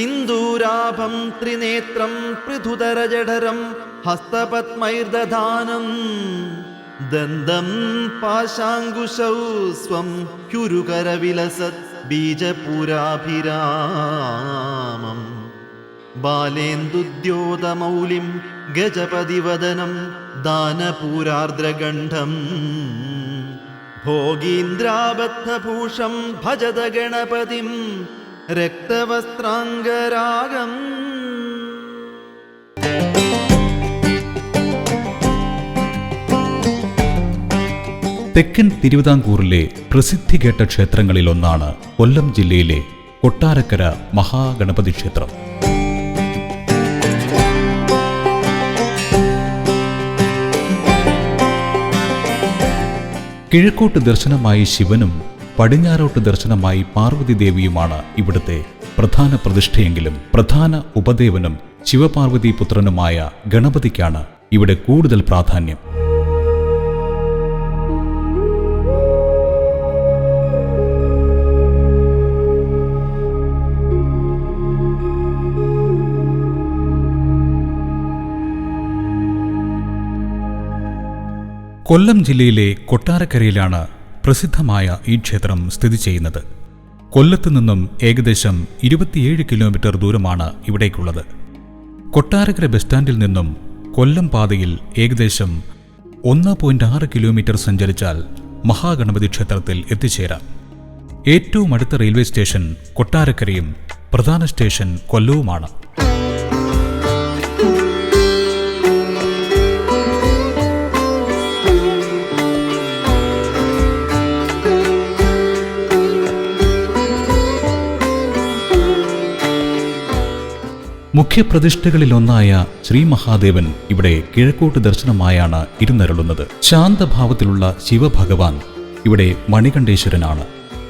സിന്ദൂരാഭം ത്രിനേത്രം പൃഥുതരജഠരം ഹസ്തപത്മൈർദധാനം ദന്തം പാശാങ്കുശൗ സ്വം ഹ്യുരുകരവിലസത് ബീജപുരാഭിരാമം ബാലേന്ദുദ്യോതമൗലിം ഗജപതിവദനം ദാനപൂരാർദ്രഗണ്ഠം ഭോഗീന്ദ്രാബദ്ധഭൂഷം ഭജത ഗണപതിം രക്തവസ്ത്രാംഗരാഗം. തെക്കൻ തിരുവിതാംകൂറിലെ പ്രസിദ്ധികേട്ട ക്ഷേത്രങ്ങളിലൊന്നാണ് കൊല്ലം ജില്ലയിലെ കൊട്ടാരക്കര മഹാഗണപതി ക്ഷേത്രം. കിഴക്കോട്ട് ദർശനമായി ശിവനും പടിഞ്ഞാറോട്ട് ദർശനമായി പാർവതി ദേവിയുമാണ് ഇവിടുത്തെ പ്രധാന പ്രതിഷ്ഠയെങ്കിലും പ്രധാന ഉപദേവനും ശിവപാർവതി പുത്രനുമായ ഗണപതിക്കാണ് ഇവിടെ കൂടുതൽ പ്രാധാന്യം. കൊല്ലം ജില്ലയിലെ കൊട്ടാരക്കരയിലാണ് പ്രസിദ്ധമായ ഈ ക്ഷേത്രം സ്ഥിതി ചെയ്യുന്നത്. കൊല്ലത്ത് നിന്നും ഏകദേശം ഇരുപത്തിയേഴ് കിലോമീറ്റർ ദൂരമാണ് ഇവിടേക്കുള്ളത്. കൊട്ടാരക്കര ബസ് സ്റ്റാൻഡിൽ നിന്നും കൊല്ലം പാതയിൽ ഏകദേശം ഒന്ന് പോയിന്റ് ആറ് കിലോമീറ്റർ സഞ്ചരിച്ചാൽ മഹാഗണപതി ക്ഷേത്രത്തിൽ എത്തിച്ചേരാം. ഏറ്റവും അടുത്ത റെയിൽവേ സ്റ്റേഷൻ കൊട്ടാരക്കരയും പ്രധാന സ്റ്റേഷൻ കൊല്ലവുമാണ്. മുഖ്യപ്രതിഷ്ഠകളിലൊന്നായ ശ്രീ മഹാദേവൻ ഇവിടെ കിഴക്കോട്ട് ദർശനമായാണ് ഇരുന്നരുളുന്നത്. ശാന്തഭാവത്തിലുള്ള ശിവഭഗവാൻ ഇവിടെ മണികണ്ഠേശ്വരനാണ്.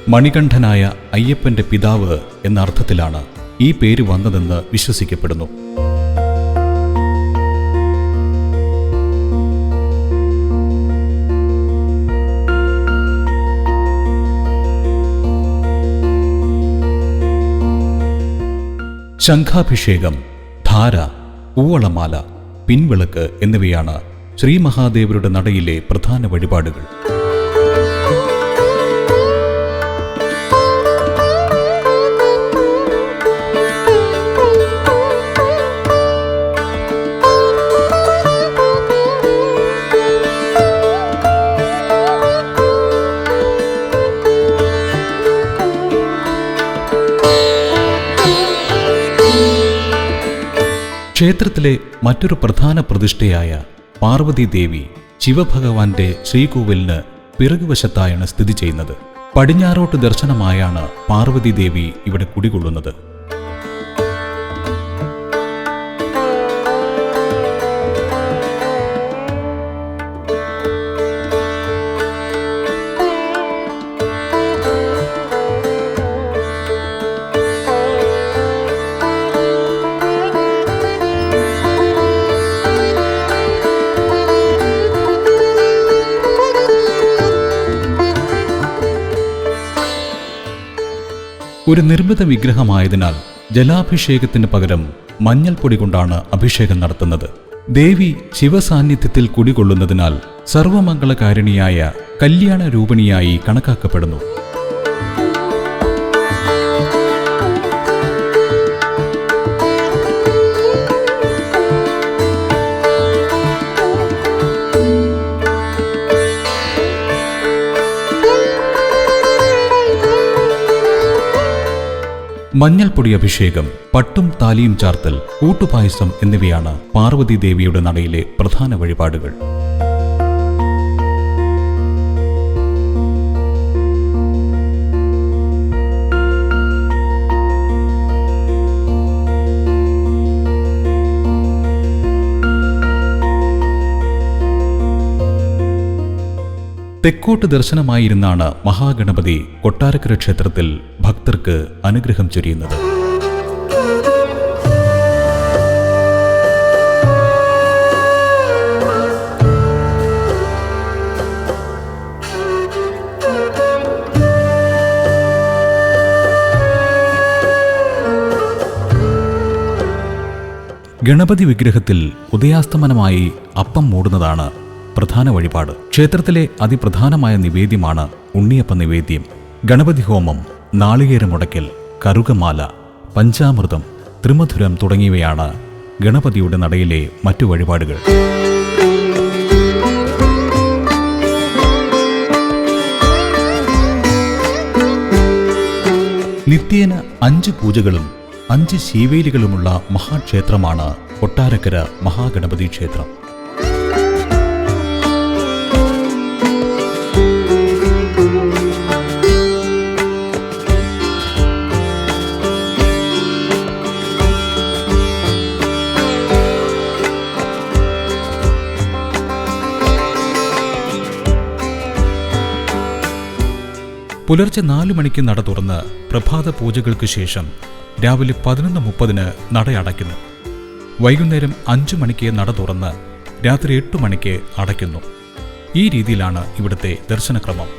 മണികണ്ഠനായ അയ്യപ്പന്റെ പിതാവ് എന്ന അർത്ഥത്തിലാണ് ഈ പേര് വന്നതെന്ന് വിശ്വസിക്കപ്പെടുന്നു. ശംഖാഭിഷേകം ധാര പൂവളമാല പിൻവിളക്ക് എന്നിവയാണ് ശ്രീ മഹാദേവരുടെ നടയിലെ പ്രധാന വഴിപാടുകൾ. ക്ഷേത്രത്തിലെ മറ്റൊരു പ്രധാന പ്രതിഷ്ഠയായ പാർവതി ദേവി ശിവഭഗവാന്റെ ശ്രീകോവിലിന് പിറകുവശത്തായാണ് സ്ഥിതി ചെയ്യുന്നത്. പടിഞ്ഞാറോട്ട് ദർശനമായാണ് പാർവതി ദേവി ഇവിടെ കുടികൊള്ളുന്നത്. ഒരു നിർമ്മിത വിഗ്രഹമായതിനാൽ ജലാഭിഷേകത്തിന് പകരം മഞ്ഞൾപ്പൊടി കൊണ്ടാണ് അഭിഷേകം നടത്തുന്നത്. ദേവി ശിവസാന്നിധ്യത്തിൽ കുടികൊള്ളുന്നതിനാൽ സർവമംഗളകാരിണിയായ കല്യാണ രൂപിണിയായി കണക്കാക്കപ്പെടുന്നു. മഞ്ഞൾപ്പൊടി അഭിഷേകം പട്ടും താലിയും ചാർത്തൽ കൂട്ടുപായസം എന്നിവയാണ് പാർവതി ദേവിയുടെ നടയിലെ പ്രധാന വഴിപാടുകൾ. തെക്കോട്ട് ദർശനമായിരുന്നാണ് മഹാഗണപതി കൊട്ടാരക്കര ക്ഷേത്രത്തിൽ ഭക്തർക്ക് അനുഗ്രഹം ചൊരിയുന്നത്. ഗണപതി വിഗ്രഹത്തിൽ ഉദയാസ്തമനമായി അപ്പം മൂടുന്നതാണ് പ്രധാന വഴിപാട്. ക്ഷേത്രത്തിലെ അതിപ്രധാനമായ നിവേദ്യമാണ് ഉണ്ണിയപ്പ നിവേദ്യം. ഗണപതി ഹോമം നാളികേരമുടക്കൽ കറുകമാല പഞ്ചാമൃതം ത്രിമധുരം തുടങ്ങിയവയാണ് ഗണപതിയുടെ നടയിലെ മറ്റു വഴിപാടുകൾ. നിത്യേന അഞ്ച് പൂജകളും അഞ്ച് ശീവേലികളുമുള്ള മഹാക്ഷേത്രമാണ് കൊട്ടാരക്കര മഹാഗണപതി ക്ഷേത്രം. പുലർച്ചെ നാലു മണിക്ക് നട തുറന്ന് പ്രഭാത പൂജകൾക്ക് ശേഷം രാവിലെ പതിനൊന്ന് മുപ്പതിന് നട അടയ്ക്കുന്നു. വൈകുന്നേരം അഞ്ചു മണിക്ക് നട തുറന്ന് രാത്രി എട്ട് മണിക്ക് അടയ്ക്കുന്നു. ഈ രീതിയിലാണ് ഇവിടുത്തെ ദർശനക്രമം.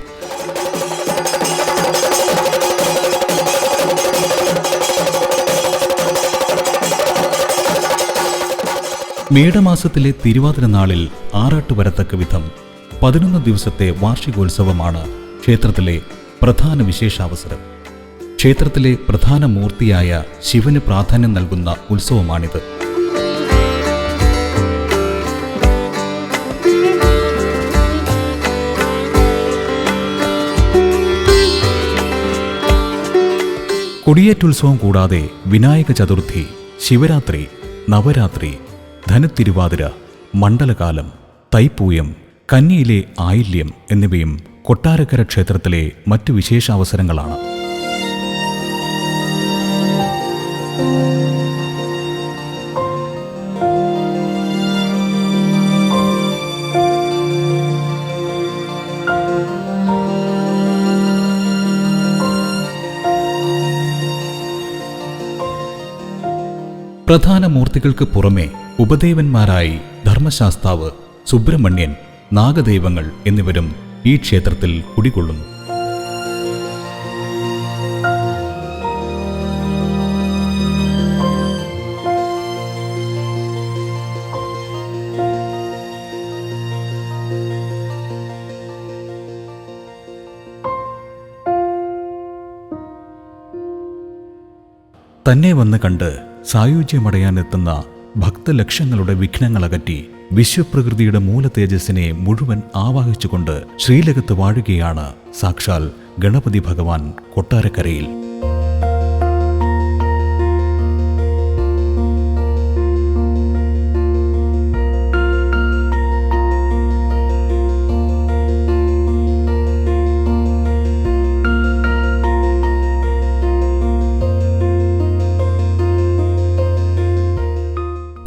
മേടമാസത്തിലെ തിരുവാതിര നാളിൽ ആറാട്ട് വരത്തക്ക വിധം പതിനൊന്ന് ദിവസത്തെ വാർഷികോത്സവമാണ് ക്ഷേത്രത്തിലെ പ്രധാന വിശേഷാവസരം. ക്ഷേത്രത്തിലെ പ്രധാന മൂർത്തിയായ ശിവന് പ്രാധാന്യം നൽകുന്ന ഉത്സവമാണിത്. കൊടിയേറ്റുത്സവം കൂടാതെ വിനായക ചതുർത്ഥി ശിവരാത്രി നവരാത്രി ധനത്തിരുവാതിര മണ്ഡലകാലം തൈപ്പൂയം കന്നിയിലെ ആയില്യം എന്നിവയും കൊട്ടാരക്കര ക്ഷേത്രത്തിലെ മറ്റു വിശേഷാവസരങ്ങളാണ്. പ്രധാന മൂർത്തികൾക്ക് പുറമെ ഉപദേവന്മാരായി ധർമ്മശാസ്താവ് സുബ്രഹ്മണ്യൻ നാഗദൈവങ്ങൾ എന്നിവരും ഈ ക്ഷേത്രത്തിൽ കുടികൊള്ളുന്നു. തന്നെ വന്ന് കണ്ട് സായുജ്യമടയാനെത്തുന്ന ഭക്തലക്ഷങ്ങളുടെ വിഘ്നങ്ങളകറ്റി വിശ്വപ്രകൃതിയുടെ മൂലതേജസ്സിനെ മുഴുവൻ ആവാഹിച്ചുകൊണ്ട് ശ്രീലകത്ത് വാഴുകയാണ് സാക്ഷാൽ ഗണപതി ഭഗവാൻ കൊട്ടാരക്കരയിൽ.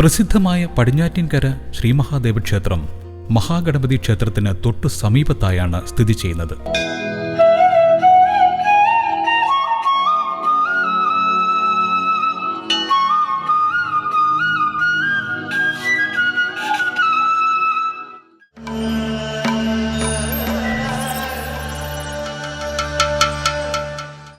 പ്രസിദ്ധമായ പടിഞ്ഞാറ്റിൻകര ശ്രീമഹാദേവ ക്ഷേത്രം മഹാഗണപതി ക്ഷേത്രത്തിന് തൊട്ടു സമീപത്തായാണ് സ്ഥിതി ചെയ്യുന്നത്.